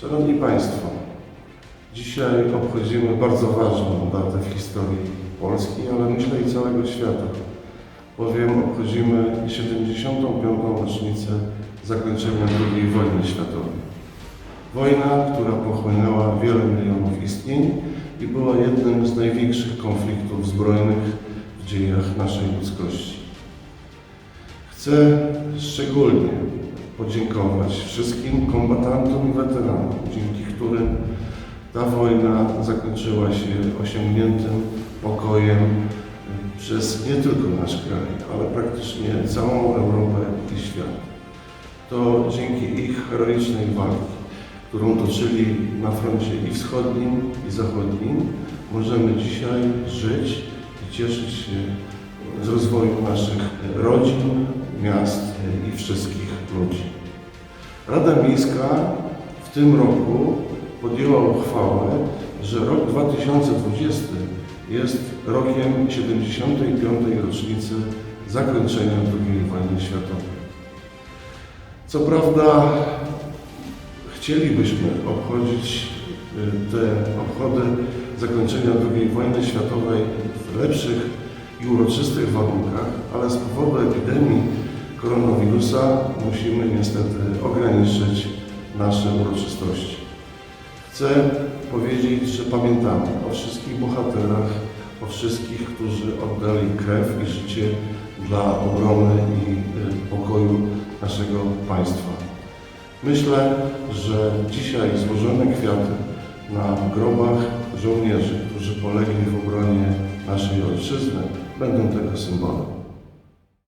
Szanowni Państwo, dzisiaj obchodzimy bardzo ważną datę w historii Polski, ale myślę i całego świata, bowiem obchodzimy 75. rocznicę zakończenia II wojny światowej. Wojna, która pochłonęła wiele milionów istnień i była jednym z największych konfliktów zbrojnych w dziejach naszej ludzkości. Chcę szczególnie podziękować wszystkim kombatantom i weteranom, dzięki którym ta wojna zakończyła się osiągniętym pokojem przez nie tylko nasz kraj, ale praktycznie całą Europę i świat. To dzięki ich heroicznej walki, którą toczyli na froncie i wschodnim, i zachodnim, możemy dzisiaj żyć i cieszyć się z rozwoju naszych rodzin, miast i wszystkich ludzi. Rada Miejska w tym roku podjęła uchwałę, że rok 2020 jest rokiem 75. rocznicy zakończenia II wojny światowej. Co prawda chcielibyśmy obchodzić y, te obchody zakończenia II wojny światowej w lepszych i uroczystych warunkach, ale z powodu epidemii koronawirusa musimy niestety ograniczyć nasze uroczystości. Chcę powiedzieć, że pamiętamy o wszystkich bohaterach, o wszystkich, którzy oddali krew i życie dla obrony i y, pokoju naszego państwa. Myślę, że dzisiaj złożone kwiaty na grobach żołnierzy, którzy polegli w obronie naszej ojczyzny, będą tego symbolem.